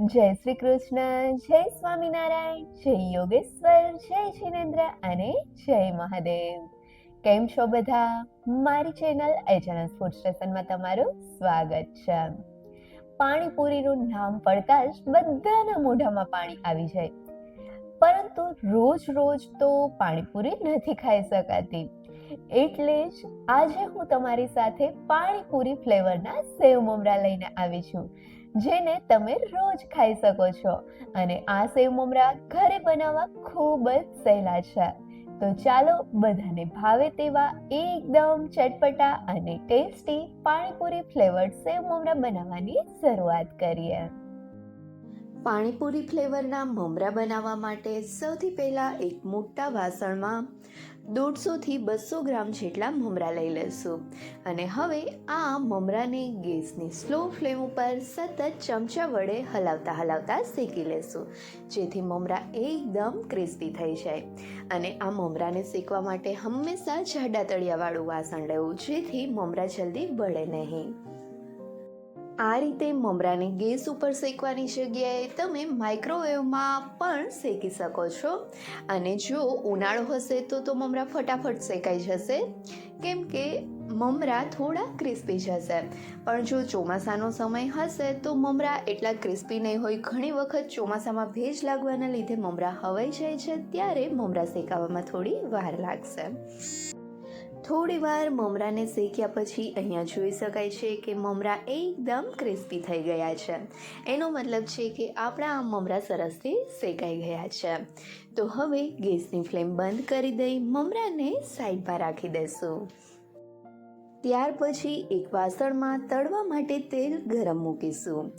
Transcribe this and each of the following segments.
જય શ્રી કૃષ્ણ, જય સ્વામિનારાયણ, જય યોગેશ્વર, જય જિનેન્દ્ર અને જય મહાદેવ. કેમ છો બધા? મારી ચેનલ એચએનએસ ફૂડ સ્ટેશનમાં તમારું સ્વાગત છે. પાણીપુરીનું નામ પડતા જ બધાના મોઢામાં પાણી આવી જાય. પરંતુ રોજ રોજ તો પાણીપુરી નથી ખાઈ શકાતી. એટલે જ આજે હું તમારી સાથે પાણીપુરી ફ્લેવરના સેવ મમરા લઈને આવી છું. જેને તમે રોજ ખાઈ શકો છો. અને આ સેવ મમરા ઘરે બનાવવા ખૂબ જ સહેલા છે. તો ચાલો બધાને ભાવે તેવા એકદમ ચટપટા અને ટેસ્ટી પાણીપુરી ફ્લેવર્ડ સેવ મમરા બનાવવાની શરૂઆત કરીએ. પાણીપુરી ફ્લેવરના મમરા બનાવવા માટે સૌથી પહેલાં એક મોટા વાસણમાં દોઢસોથી બસો ગ્રામ જેટલા મમરા લઈ લઈશું. અને હવે આ મમરાને ગેસની સ્લો ફ્લેમ ઉપર સતત ચમચા વડે હલાવતા હલાવતા શેકી લેશું જેથી મમરા એકદમ ક્રિસ્પી થઈ જાય. અને આ મમરાને શેકવા માટે હંમેશા જાડા તળિયાવાળું વાસણ લેવું, જેથી મમરા જલ્દી બળે નહીં. આ રીતે મમરાને ગેસ ઉપર શેકવાની જગ્યાએ તમે માઇક્રોવેવમાં પણ શેકી શકો છો. અને જો ઉનાળો હશે તો તો મમરા ફટાફટ શેકાઈ જશે. કેમ કે મમરા થોડા ક્રિસ્પી જશે. પણ જો ચોમાસાનો સમય હશે તો મમરા એટલા ક્રિસ્પી નહીં હોય. ઘણી વખત ચોમાસામાં ભેજ લાગવાના લીધે મમરા હવાઈ જાય છે. ત્યારે મમરા શેકાવામાં થોડી વાર લાગશે. થોડી વાર મમરાને શેક્યા પછી અહીંયા જોઈ શકાય છે કે મમરા એકદમ ક્રિસ્પી થઈ ગયા છે. એનો મતલબ છે કે આપણા આ મમરા સરસથી શેકાઈ ગયા છે. તો હવે ગેસની ફ્લેમ બંધ કરી દઈ મમરાને સાઈડમાં રાખી દઈશું ત્યાર પછી એક વાસણમાં તળવા માટે તેલ ગરમ મૂકીશું.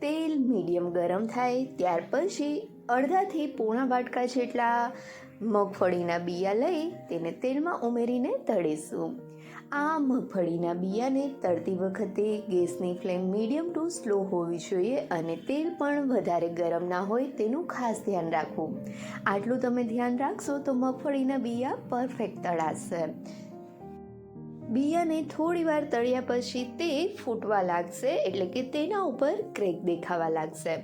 તેલ મીડિયમ ગરમ થાય ત્યાર પછી અડધાથી પોણા વાટકા જેટલા મગફળીના બિયા લઈ તેને તેલમાં ઉમેરીને તળીશું. આ મગફળીના બિયાને તળતી વખતે ગેસની ફ્લેમ મીડિયમ ટુ સ્લો હોવી જોઈએ અને તેલ પણ વધારે ગરમ ના હોય તેનું ખાસ ધ્યાન રાખવું. આટલું તમે ધ્યાન રાખશો તો મગફળીના બિયા પરફેક્ટ તળાશે. બિયાને થોડી વાર તળ્યા પછી તે ફૂટવા લાગશે, એટલે કે તેના ઉપર ક્રેક દેખાવા લાગશે.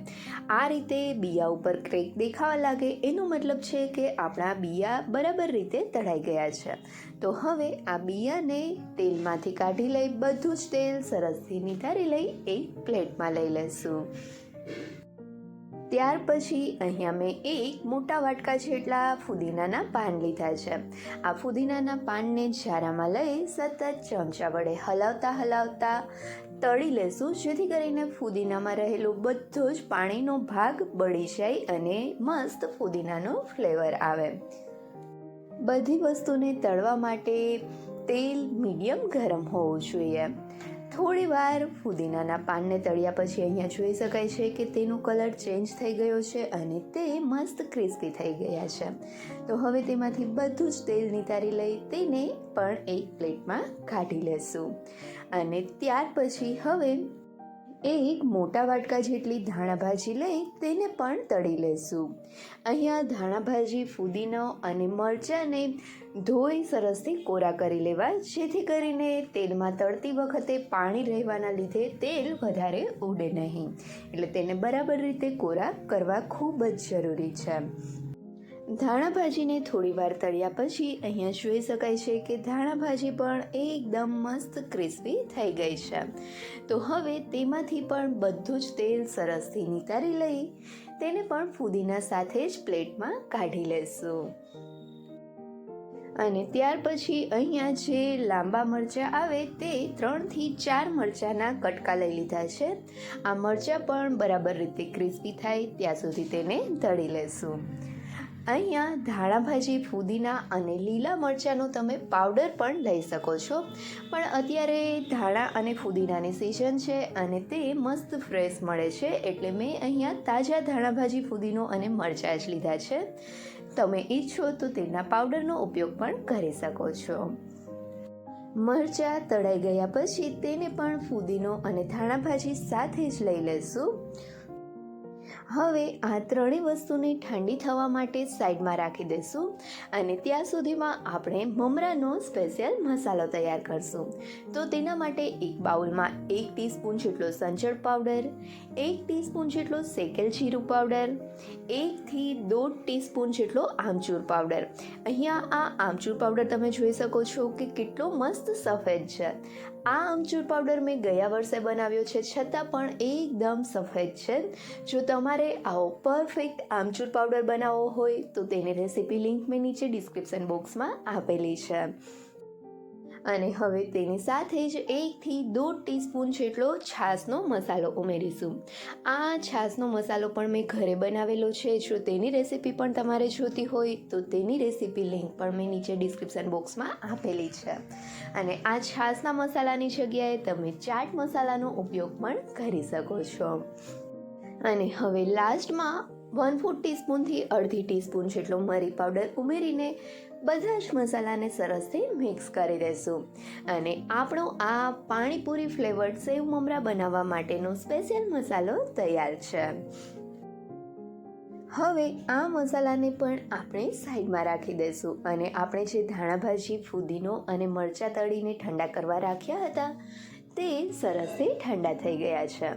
આ રીતે બિયા ઉપર ક્રેક દેખાવા લાગે, એનો મતલબ છે કે આપણા બિયા બરાબર રીતે તળાઈ ગયા છે. તો હવે આ બિયાને તેલમાંથી કાઢી લઈ, બધું જ તેલ સરસથી નિતારી લઈ, એક પ્લેટમાં લઈ લઈશું. ત્યાર પછી અહીંયા મેં એક મોટા વાટકા જેટલા ફુદીનાના પાન લીધા છે. આ ફુદીનાના પાનને ઝારામાં લઈ સતત ચમચા વડે હલાવતા હલાવતા તળી લેશું, જેથી કરીને ફુદીનામાં રહેલું બધો જ પાણીનો ભાગ બળી જાય અને મસ્ત ફુદીનાનો ફ્લેવર આવે. બધી વસ્તુને તળવા માટે તેલ મીડિયમ ગરમ હોવું જોઈએ. થોડી વાર ફુદીનાના પાનને તળ્યા પછી અહીંયા જોઈ શકાય છે કે તેનો કલર ચેન્જ થઈ ગયો છે અને તે મસ્ત ક્રિસ્પી થઈ ગયા છે. તો હવે તેમાંથી બધું જ તેલ નિતારી લઈ તેને પણ એક પ્લેટમાં કાઢી લેશું. અને ત્યાર પછી હવે એક મોટા વાટકા જેટલી ધાણા ભાજી લઈ તેને પણ તળી લેશું. અહીંયા ધાણા ભાજી, ફુદીનો અને મરચાંને ધોઈ સરસથી કોરા કરી લેવા, જેથી કરીને તેલમાં તળતી વખતે પાણી રહેવાના લીધે તેલ વધારે ઉડે નહીં. એટલે તેને બરાબર રીતે કોરા કરવા ખૂબ જ જરૂરી છે. ધાણા ભાજીને થોડી વાર તળ્યા પછી અહીંયા જોઈ શકાય છે કે ધાણા ભાજી પણ એકદમ મસ્ત ક્રિસ્પી થઈ ગઈ છે. તો હવે તેમાંથી પણ બધું જ તેલ સરસથી નિતારી લઈ તેને પણ ફુદીના સાથે જ પ્લેટમાં કાઢી લેશું. અને ત્યાર પછી અહીંયા જે લાંબા મરચાં આવે તે ત્રણથી ચાર મરચાંના કટકા લઈ લીધા છે. આ મરચાં પણ બરાબર રીતે ક્રિસ્પી થાય ત્યાં સુધી તેને તળી લેશું. અહીંયા ધાણા ભાજી ફુદીના અને લીલા મરચાંનો તમે પાવડર પણ લઈ શકો છો. પણ અત્યારે ધાણા અને ફુદીનાની સિઝન છે અને તે મસ્ત ફ્રેશ મળે છે. એટલે મેં અહીંયા તાજા ધાણા ભાજી ફુદીનો અને મરચાં જ લીધા છે. તમે ઈચ્છો તો તેના પાવડરનો ઉપયોગ પણ કરી શકો છો. મરચાં તળાઈ ગયા પછી તેને પણ ફુદીનો અને ધાણા ભાજી સાથે જ લઈ લેશું હવે આ ત્રણેય વસ્તુને ઠંડી થવા માટે સાઈડમાં રાખી દઈશું અને ત્યાં સુધીમાં આપણે મમરાનો સ્પેશિયલ મસાલો તૈયાર કરશું. તો તેના માટે એક બાઉલમાં એક ટીસ્પૂન જેટલો સંચળ પાવડર, એક ટીસ્પૂન જેટલો શેકેલ જીરું પાવડર, એકથી દોઢ ટીસ્પૂન જેટલો આમચૂર પાવડર. અહીંયા આ આમચૂર પાવડર તમે જોઈ શકો છો કે કેટલો મસ્ત સફેદ છે. આ આમચૂર પાવડર મેં ગયા વર્ષે બનાવ્યો છે, છતાં પણ એકદમ સફેદ છે. જો તમારે આવો પરફેક્ટ આમચૂર પાવડર બનાવવો હોય તો તેની રેસીપી લિંક મેં નીચે ડિસ્ક્રિપ્શન બોક્સમાં આપેલી છે. અને હવે તેની સાથે જ એકથી દોઢ ટીસ્પૂન જેટલો છાશનો મસાલો ઉમેરીશું. આ છાશનો મસાલો પણ મેં ઘરે બનાવેલો છે. જો તેની રેસીપી પણ તમારે જોતી હોય તો તેની રેસીપી લિંક પણ મેં નીચે ડિસ્ક્રિપ્શન બોક્સમાં આપેલી છે. અને આ છાશના મસાલાની જગ્યાએ તમે ચાટ મસાલાનો ઉપયોગ પણ કરી શકો છો. અને હવે લાસ્ટમાં વન ફૂટ ટીસ્પૂનથી અડધી ટીસ્પૂન જેટલો મરી પાવડર ઉમેરીને બધા જ મસાલાને સરસથી મિક્સ કરી દઈશું અને આપણો આ પાણીપુરી ફ્લેવર્ડ સેવ મમરા બનાવવા માટેનો સ્પેશિયલ મસાલો તૈયાર છે. હવે આ મસાલાને પણ આપણે સાઈડમાં રાખી દઈશું અને આપણે જે ધાણાભાજી, ફુદીનો અને મરચાં તળીને ઠંડા કરવા રાખ્યા હતા તે સરસથી ઠંડા થઈ ગયા છે.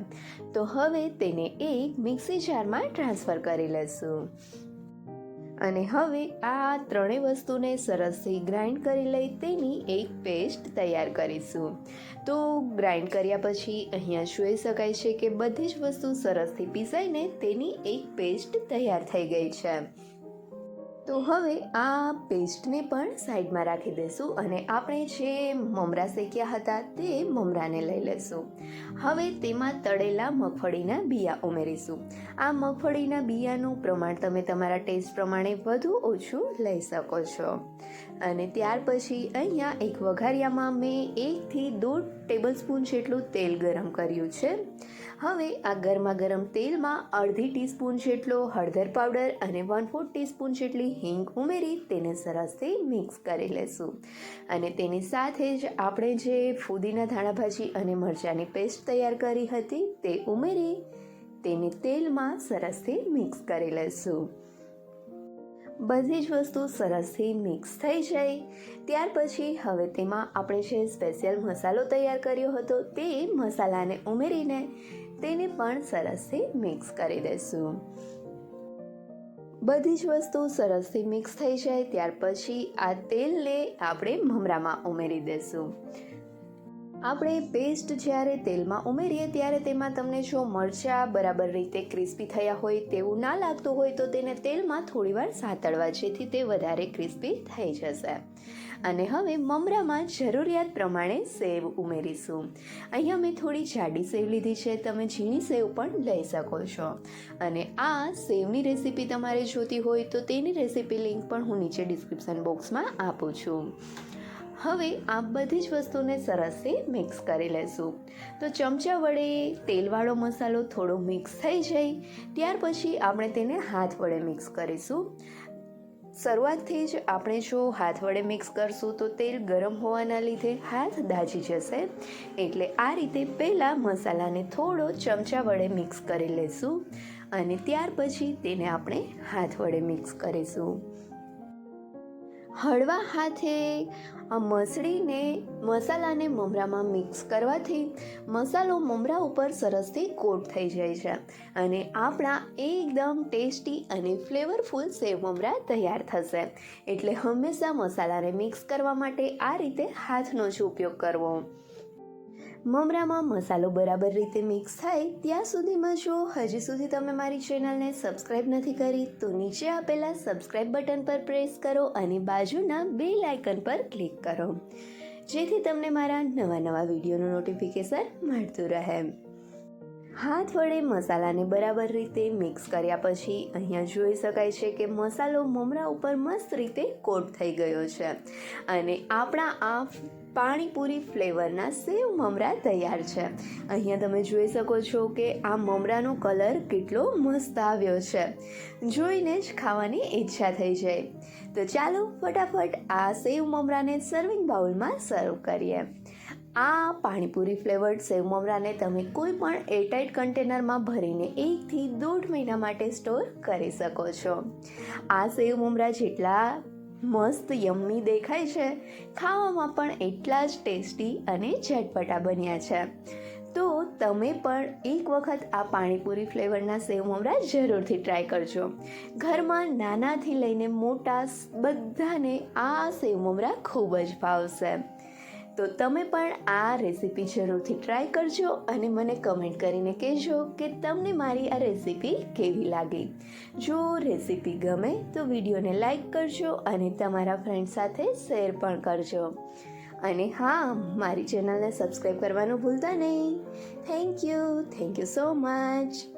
તો હવે તેને એક મિક્સી જારમાં ટ્રાન્સફર કરી લેશું. અને હવે આ ત્રણેય વસ્તુને સરસથી ગ્રાઇન્ડ કરી લઈ તેની એક પેસ્ટ તૈયાર કરીશું. તો ગ્રાઇન્ડ કર્યા પછી અહીંયા જોઈ શકાય છે કે બધી જ વસ્તુ સરસથી પીસાઈને તેની એક પેસ્ટ તૈયાર થઈ ગઈ છે. તો હવે આ પેસ્ટને પણ સાઈડમાં રાખી દઈશું અને આપણે જે મમરા શેક્યા હતા તે મમરાને લઈ લઈશું હવે તેમાં તળેલા મગફળીના બિયા ઉમેરીશું. આ મગફળીના બિયાનું પ્રમાણ તમે તમારા ટેસ્ટ પ્રમાણે વધુ ઓછું લઈ શકો છો. અને ત્યાર પછી અહીંયા એક વઘારિયામાં મેં એકથી દોઢ ટેબલસ્પૂન જેટલું તેલ ગરમ કર્યું છે. હવે આ ગરમા ગરમ તેલમાં અડધી ટીસ્પૂન જેટલો હળદર પાવડર અને વન ફોર્થ ટીસ્પૂન જેટલી હિંગ ઉમેરી તેને સરસથી મિક્સ કરી લેશું. અને તેની સાથે જ આપણે જે ફુદીના ધાણાભાજી અને મરચાંની પેસ્ટ તૈયાર કરી હતી તે ઉમેરી તેને તેલમાં સરસથી મિક્સ કરી લેશું. બધી જ વસ્તુ સરસથી મિક્સ થઈ જાય. ત્યાર પછી હવે તેમાં આપણે જે સ્પેશિયલ મસાલો તૈયાર કર્યો હતો તે મસાલાને ઉમેરીને તેને પણ સરસથી મિક્સ કરી દઈશું બધી જ વસ્તુ સરસથી મિક્સ થઈ જાય, ત્યાર પછી આ તેલને આપણે મમરામાં ઉમેરી દઈશું. આપણે પેસ્ટ જ્યારે તેલમાં ઉમેરીએ ત્યારે તેમાં તમને જો મરચાં બરાબર રીતે ક્રિસ્પી થયા હોય તેવું ના લાગતું હોય તો તેને તેલમાં થોડીવાર સાતળવા જેથી તે વધારે ક્રિસ્પી થઈ જશે. અને હવે મમરામાં જરૂરિયાત પ્રમાણે સેવ ઉમેરીશું. અહીંયા મેં થોડી જાડી સેવ લીધી છે, તમે ઝીણી સેવ પણ લઈ શકો છો. અને આ સેવની રેસીપી તમારે જોતી હોય તો તેની રેસીપી લિંક પણ હું નીચે ડિસ્ક્રિપ્શન બોક્સમાં આપું છું. હવે આ બધી જ વસ્તુને સરસથી મિક્સ કરી લેશું. તો ચમચા વડે તેલવાળો મસાલો થોડો મિક્સ થઈ જાય, ત્યાર પછી આપણે તેને હાથ વડે મિક્સ કરીશું. શરૂઆતથી જ આપણે જો હાથ વડે મિક્સ કરશું તો તેલ ગરમ હોવાના લીધે હાથ દાજી જશે. એટલે આ રીતે પહેલાં મસાલાને થોડો ચમચા વડે મિક્સ કરી લઈશું અને ત્યાર પછી તેને આપણે હાથ વડે મિક્સ કરીશું. હળવા હાથે મસળીને મસાલાને મમરામાં મિક્સ કરવાથી મસાલો મમરા ઉપર સરસથી કોટ થઈ જાય છે અને આપણા એકદમ ટેસ્ટી અને ફ્લેવરફુલ સેવ મમરા તૈયાર થશે. એટલે હંમેશા મસાલાને મિક્સ કરવા માટે આ રીતે હાથનો જ ઉપયોગ કરવો. મમરામાં મસાલો બરાબર રીતે મિક્સ થાય ત્યાં સુધીમાં જો હજી સુધી તમે મારી ચેનલને સબસ્ક્રાઇબ નથી કરી તો નીચે આપેલા સબસ્ક્રાઇબ બટન પર પ્રેસ કરો અને બાજુના બે લાયકન પર ક્લિક કરો. જેથી તમને મારા નવા નવા વિડીયોનું નોટિફિકેશન મળતું રહે. હાથ વડે મસાલાને બરાબર રીતે મિક્સ કર્યા પછી અહીંયા જોઈ શકાય છે કે મસાલો મમરા ઉપર મસ્ત રીતે કોટ થઈ ગયો છે. અને આપણા આ પાણીપુરી ફ્લેવરના સેવ મમરા તૈયાર છે. અહીંયા તમે જોઈ શકો છો કે આ મમરાનો કલર કેટલો મસ્ત આવ્યો છે. જોઈને જ ખાવાની ઈચ્છા થઈ જાય. તો ચાલો ફટાફટ આ સેવ મમરાને સર્વિંગ બાઉલમાં સર્વ કરીએ. આ પાણીપુરી ફ્લેવર્ડ સેવ મમરાને તમે કોઈ પણ એરટાઇટ કન્ટેનરમાં ભરીને એકથી દોઢ મહિના માટે સ્ટોર કરી શકો છો. આ સેવ મમરા જેટલા મસ્ત યમ્મી દેખાય છે. ખાવામાં પણ એટલા જ ટેસ્ટી અને ઝટપટા બન્યા છે. તો તમે પણ એક વખત આ પાણીપુરી ફ્લેવરના સેવ મમરા જરૂરથી ટ્રાય કરજો. ઘરમાં નાનાથી લઈને મોટા બધાને આ સેવ મમરા ખૂબ જ ભાવશે. તો તમે પણ આ રેસીપી જરૂરથી ટ્રાય કરજો અને મને કમેન્ટ કરીને કહેજો કે તમને મારી આ રેસીપી કેવી લાગી. જો રેસીપી ગમે તો વિડીયોને લાઈક કરજો અને તમારા ફ્રેન્ડ સાથે શેર પણ કરજો. અને હા, મારી ચેનલને સબસ્ક્રાઈબ કરવાનું ભૂલતા નહીં. Thank you thank you so much